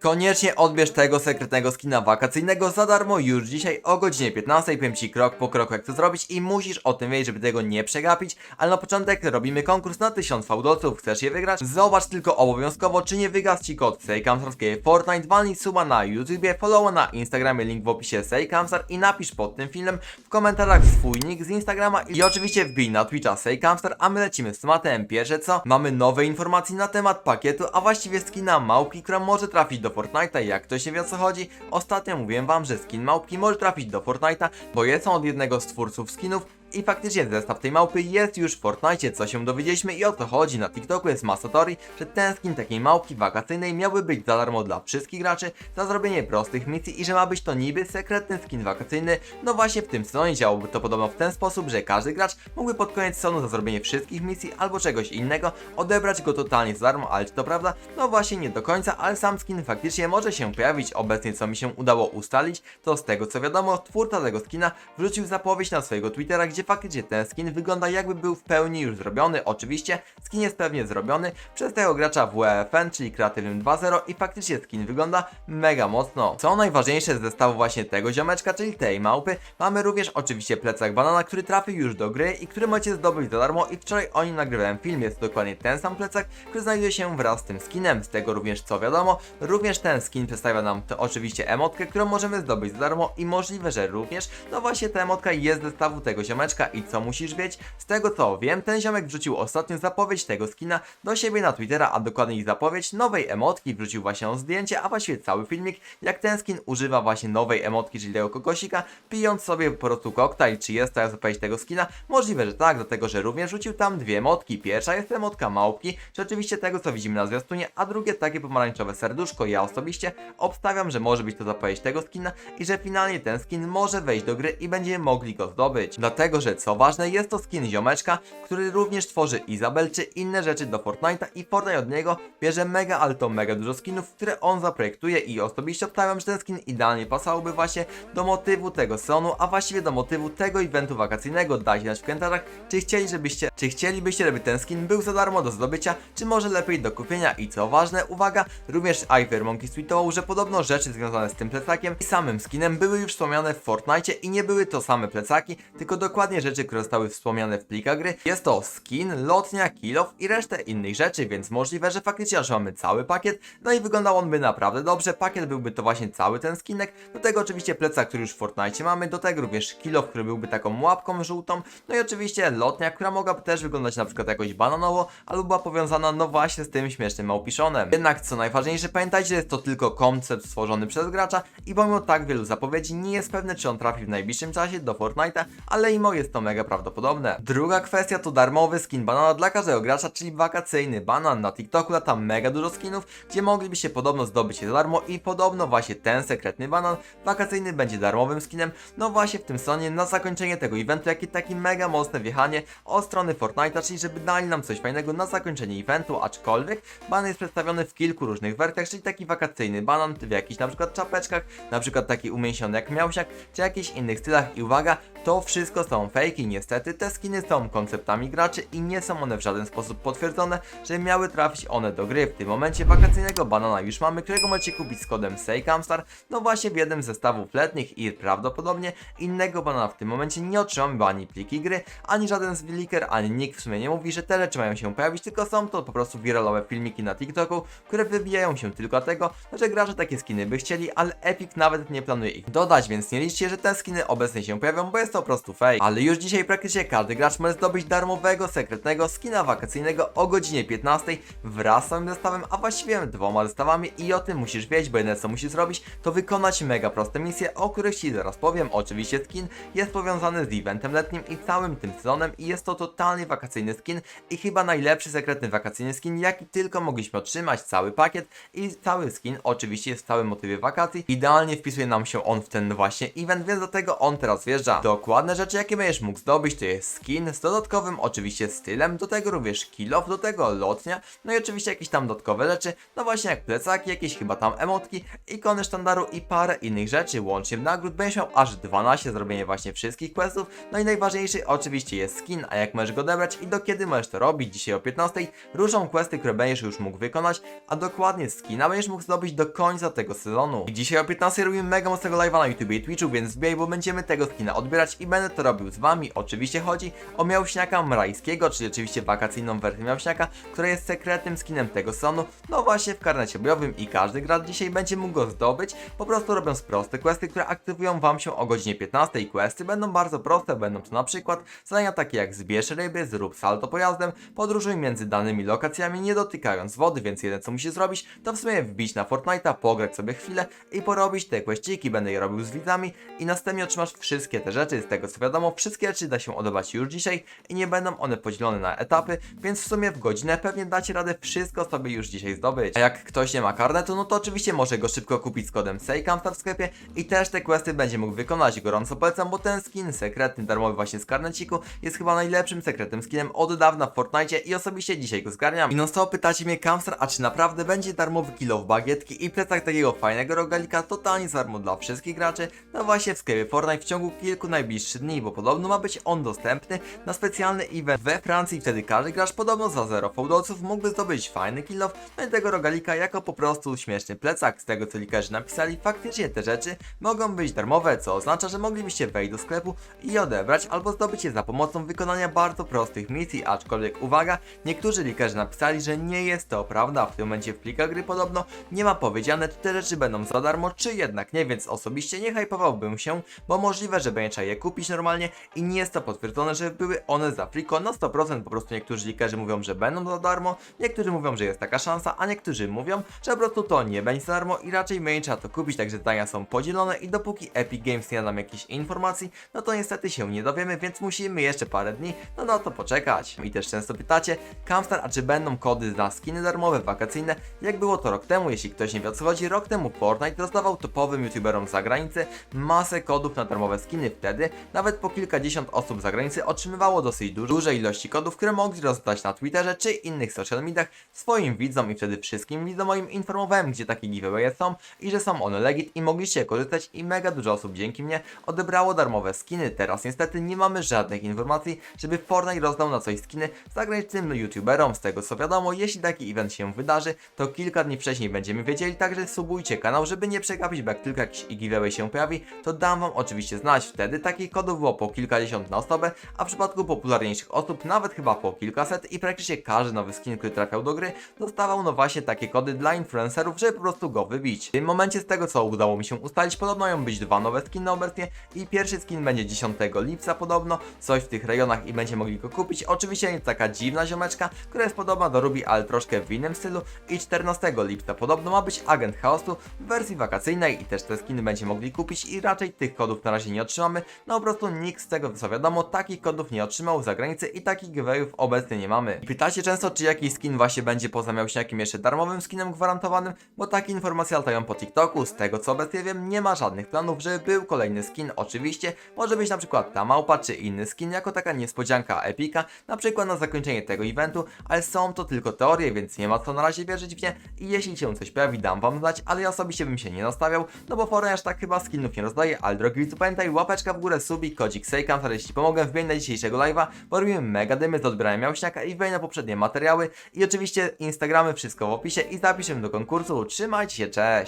Koniecznie odbierz tego sekretnego skina wakacyjnego za darmo już dzisiaj o godzinie 15. Powiem Ci krok po kroku jak to zrobić i musisz o tym wiedzieć, żeby tego nie przegapić, ale na początek robimy konkurs na 1000 fałdolców, chcesz je wygrać? Zobacz tylko obowiązkowo, czy nie wygasł Ci kod SejKamsarskiego Fortnite, walnij suba na YouTubie, followa na Instagramie, link w opisie SejKamsar i napisz pod tym filmem w komentarzach swój nick z Instagrama i oczywiście wbij na Twitcha SejKamsar, a my lecimy z tematem. Pierwsze co? Mamy nowe informacje na temat pakietu, a właściwie skina małpki, która może trafić do Fortnite'a. Jak ktoś nie wie o co chodzi, ostatnio mówiłem wam, że skin małpki może trafić do Fortnite'a, bo jest on od jednego z twórców skinów i faktycznie zestaw tej małpy jest już w Fortnite, co się dowiedzieliśmy i o to chodzi. Na TikToku jest masa teorii, że ten skin takiej małpki wakacyjnej miałby być za darmo dla wszystkich graczy za zrobienie prostych misji i że ma być to niby sekretny skin wakacyjny. No właśnie w tym sezonie działałoby to podobno w ten sposób, że każdy gracz mógłby pod koniec sezonu za zrobienie wszystkich misji albo czegoś innego odebrać go totalnie za darmo, ale czy to prawda? No właśnie nie do końca, ale sam skin faktycznie może się pojawić. Obecnie co mi się udało ustalić, to z tego co wiadomo, twórca tego skina wrzucił zapowiedź na swojego Twittera, gdzie faktycznie ten skin wygląda jakby był w pełni już zrobiony. Oczywiście skin jest pewnie zrobiony przez tego gracza w WFN, czyli kreatywnym 2.0 i faktycznie skin wygląda mega mocno. Co najważniejsze z zestawu właśnie tego ziomeczka, czyli tej małpy, mamy również oczywiście plecak banana, który trafił już do gry i który możecie zdobyć za darmo i wczoraj o nim nagrywałem film. Jest to dokładnie ten sam plecak, który znajduje się wraz z tym skinem. Z tego również co wiadomo, również ten skin przedstawia nam to oczywiście emotkę, którą możemy zdobyć za darmo i możliwe, że również, no właśnie ta emotka jest z zestawu tego ziomeczka i co musisz wiedzieć? Z tego co wiem, ten ziomek wrzucił ostatnio zapowiedź tego skina do siebie na Twittera, a dokładniej zapowiedź nowej emotki, wrzucił właśnie on zdjęcie, a właściwie cały filmik, jak ten skin używa właśnie nowej emotki, czyli tego kokosika, pijąc sobie po prostu koktajl, czy jest to zapowiedź tego skina? Możliwe, że tak, dlatego że również wrzucił tam dwie emotki. Pierwsza jest emotka małpki, czy oczywiście tego co widzimy na zwiastunie, a drugie takie pomarańczowe serduszko. Ja osobiście obstawiam, że może być to zapowiedź tego skina i że finalnie ten skin może wejść do gry i będziemy mogli go zdobyć. Dlatego, że co ważne, jest to skin ziomeczka, który również tworzy Izabel czy inne rzeczy do Fortnite'a i Fortnite od niego bierze mega, ale to mega dużo skinów, które on zaprojektuje i osobiście obstawiam, że ten skin idealnie pasowałby właśnie do motywu tego sezonu, a właściwie do motywu tego eventu wakacyjnego. Dajcie znać w komentarzach, czy chcieli, żebyście, czy chcielibyście, żeby ten skin był za darmo do zdobycia, czy może lepiej do kupienia i co ważne, uwaga, również Iver Monkey tweetował, że podobno rzeczy związane z tym plecakiem i samym skinem były już wspomniane w Fortnite i nie były to same plecaki, tylko dokładnie rzeczy, które zostały wspomniane w plikach gry. Jest to skin, lotnia, kill off i resztę innych rzeczy, więc możliwe, że faktycznie aż mamy cały pakiet, no i wyglądał on by naprawdę dobrze, pakiet byłby to właśnie cały ten skinek, do tego oczywiście plecak, który już w Fortnite mamy, do tego również kill off, który byłby taką łapką żółtą, no i oczywiście lotnia, która mogłaby też wyglądać na przykład jakoś bananowo, albo była powiązana no właśnie z tym śmiesznym małpiszonem. Jednak co najważniejsze, pamiętajcie, jest to tylko koncept stworzony przez gracza i pomimo tak wielu zapowiedzi nie jest pewne, czy on trafi w najbliższym czasie do Fortnite'a, ale imo jest to mega prawdopodobne. Druga kwestia to darmowy skin banana dla każdego gracza, czyli wakacyjny banan. Na TikToku lata mega dużo skinów, gdzie moglibyście podobno zdobyć je za darmo i podobno właśnie ten sekretny banan wakacyjny będzie darmowym skinem. No właśnie w tym sezonie na zakończenie tego eventu, jak i taki mega mocne wjechanie od strony Fortnite'a, czyli żeby dali nam coś fajnego na zakończenie eventu, aczkolwiek banan jest przedstawiony w kilku różnych wersjach, czyli taki wakacyjny banan w jakichś na przykład czapeczkach, na przykład taki umięśniony jak miałsiak, czy jakichś innych stylach i uwaga, to wszystko są fake i niestety te skiny są konceptami graczy i nie są one w żaden sposób potwierdzone, że miały trafić one do gry. W tym momencie wakacyjnego banana już mamy, którego możecie kupić z kodem SEJKAMSTAR, no właśnie w jednym z zestawów letnich i prawdopodobnie innego banana w tym momencie nie otrzymamy, bo ani pliki gry, ani żaden z leaker, ani nikt w sumie nie mówi, że te rzeczy mają się pojawić, tylko są to po prostu wiralowe filmiki na TikToku, które wybijają się tylko dlatego, że gracze takie skiny by chcieli, ale Epic nawet nie planuje ich dodać, więc nie liczcie, że te skiny obecnie się pojawią, bo jest to po prostu fake. Ale już dzisiaj praktycznie każdy gracz może zdobyć darmowego, sekretnego skina wakacyjnego o godzinie 15 wraz z samym zestawem, a właściwie dwoma zestawami i o tym musisz wiedzieć, bo jedyne co musisz zrobić, to wykonać mega proste misje, o których Ci zaraz powiem. Oczywiście skin jest powiązany z eventem letnim i całym tym sezonem i jest to totalnie wakacyjny skin i chyba najlepszy sekretny wakacyjny skin, jaki tylko mogliśmy otrzymać, cały pakiet i cały skin oczywiście jest w całym motywie wakacji. Idealnie wpisuje nam się on w ten właśnie event, więc do tego on teraz wjeżdża. Dokładne rzeczy, jakie będziesz mógł zdobyć to jest skin z dodatkowym oczywiście stylem, do tego również kill off, do tego lotnia, no i oczywiście jakieś tam dodatkowe rzeczy, no właśnie jak plecaki, jakieś chyba tam emotki, ikony sztandaru i parę innych rzeczy, łącznie w nagród będziesz miał aż 12 zrobienie właśnie wszystkich questów, no i najważniejszy oczywiście jest skin, a jak możesz go odebrać i do kiedy możesz to robić, dzisiaj o 15 ruszą questy, które będziesz już mógł wykonać, a dokładnie skina będziesz mógł zdobyć do końca tego sezonu. I dzisiaj o 15 robimy mega mocnego live'a na YouTube i Twitchu, więc wbijaj, bo będziemy tego skina odbierać i będę to robił z wami. Oczywiście chodzi o Miałśniaka Mrajskiego, czyli oczywiście wakacyjną wersję Miałśniaka, która jest sekretnym skinem tego sezonu, no właśnie w karnecie bojowym i każdy gracz dzisiaj będzie mógł go zdobyć, po prostu robiąc proste questy, które aktywują wam się o godzinie 15 i questy będą bardzo proste, będą to na przykład zadania takie jak zbierz ryby, zrób salto pojazdem, podróżuj między danymi lokacjami nie dotykając wody, więc jedyne co musisz zrobić to w sumie wbić na Fortnite'a, pograć sobie chwilę i porobić te questyki, będę je robił z widzami i następnie otrzymasz wszystkie te rzeczy, z tego co wiadomo, wszystkie rzeczy da się odebrać już dzisiaj i nie będą one podzielone na etapy, więc w sumie w godzinę pewnie dacie radę wszystko sobie już dzisiaj zdobyć. A jak ktoś nie ma karnetu, no to oczywiście może go szybko kupić z kodem SEJKAMSTAR w sklepie i też te questy będzie mógł wykonać. Gorąco polecam, bo ten skin sekretny, darmowy właśnie z karneciku jest chyba najlepszym sekretnym skinem od dawna w Fortnite i osobiście dzisiaj go zgarniam. I non stop pytacie mnie Kamstar, a czy naprawdę będzie darmowy kilo w bagietki i plecak takiego fajnego rogalika totalnie za darmo dla wszystkich graczy? No właśnie w sklepie Fortnite w ciągu kilku najbliższych dni, bo podobno ma być on dostępny na specjalny event we Francji, wtedy każdy gracz podobno za 0 fałdolców mógłby zdobyć fajny kill no i tego rogalika jako po prostu śmieszny plecak. Z tego co likerzy napisali, faktycznie te rzeczy mogą być darmowe, co oznacza, że moglibyście wejść do sklepu i odebrać albo zdobyć je za pomocą wykonania bardzo prostych misji, aczkolwiek uwaga, niektórzy likerzy napisali, że nie jest to prawda. W tym momencie w plikach gry podobno nie ma powiedziane, czy te rzeczy będą za darmo, czy jednak nie, więc osobiście nie hypowałbym się, bo możliwe, że będzie trzeba je kupić normalnie i nie jest to potwierdzone, że były one za friko na 100%, po prostu niektórzy likerzy mówią, że będą za darmo, niektórzy mówią, że jest taka szansa, a niektórzy mówią, że po prostu to nie będzie za darmo i raczej będzie trzeba to kupić, także zdania są podzielone i dopóki Epic Games nie da nam jakichś informacji, no to niestety się nie dowiemy, więc musimy jeszcze parę dni no na to poczekać. I też często pytacie, Camstar, a czy będą kody na skiny darmowe, wakacyjne, jak było to rok temu, jeśli ktoś nie wie o co chodzi, rok temu Fortnite rozdawał topowym youtuberom z zagranicy masę kodów na darmowe skiny, wtedy nawet po kilkadziesiąt osób z zagranicy otrzymywało dosyć duże, ilości kodów, które mogli rozdać na Twitterze czy innych social mediach swoim widzom i wtedy wszystkim widzom moim informowałem, gdzie takie giveawaye są i że są one legit i mogliście korzystać i mega dużo osób dzięki mnie odebrało darmowe skiny. Teraz niestety nie mamy żadnych informacji, żeby Fortnite rozdał na coś skiny zagranicznym youtuberom. Z tego co wiadomo, jeśli taki event się wydarzy, to kilka dni wcześniej będziemy wiedzieli, także subujcie kanał, żeby nie przegapić, bo jak tylko jakiś giveaway się pojawi, to dam wam oczywiście znać. Wtedy takich kodów było po kilkadziesiąt na osobę, a w przypadku popularniejszych osób nawet chyba po kilkaset i praktycznie każdy nowy skin, który trafiał do gry, dostawał no właśnie takie kody dla influencerów, żeby po prostu go wybić. W tym momencie z tego co udało mi się ustalić, podobno mają być dwa nowe skiny obecnie i pierwszy skin będzie 10 lipca podobno, coś w tych rejonach i będzie mogli go kupić. Oczywiście jest taka dziwna ziomeczka, która jest podobna do Ruby, ale troszkę w innym stylu i 14 lipca podobno ma być Agent Chaosu w wersji wakacyjnej i też te skiny będzie mogli kupić i raczej tych kodów na razie nie otrzymamy, no po prostu nikt z tego co wiadomo takich kodów nie otrzymał z zagranicy i takich giveawayów obecnie nie mamy. Pytacie często czy jakiś skin właśnie będzie poza miałśniakiem jeszcze darmowym skinem gwarantowanym, bo takie informacje latają po TikToku, z tego co obecnie wiem nie ma żadnych planów, żeby był kolejny skin, oczywiście może być na przykład ta małpa czy inny skin jako taka niespodzianka epika, na przykład na zakończenie tego eventu, ale są to tylko teorie, więc nie ma co na razie wierzyć w nie. I jeśli się coś pojawi dam wam znać, ale ja osobiście bym się nie nastawiał, no bo Fortnite tak chyba skinów nie rozdaje, ale drogi widzu pamiętaj łapeczka w górę, subik, kodzik Sejkam, wtedy jeśli pomogę wbić na dzisiejszego live'a, bo mega dymy z odbierania miałśniaka i wbić na poprzednie materiały. I oczywiście Instagramy, wszystko w opisie i zapisz się do konkursu, trzymajcie się, cześć!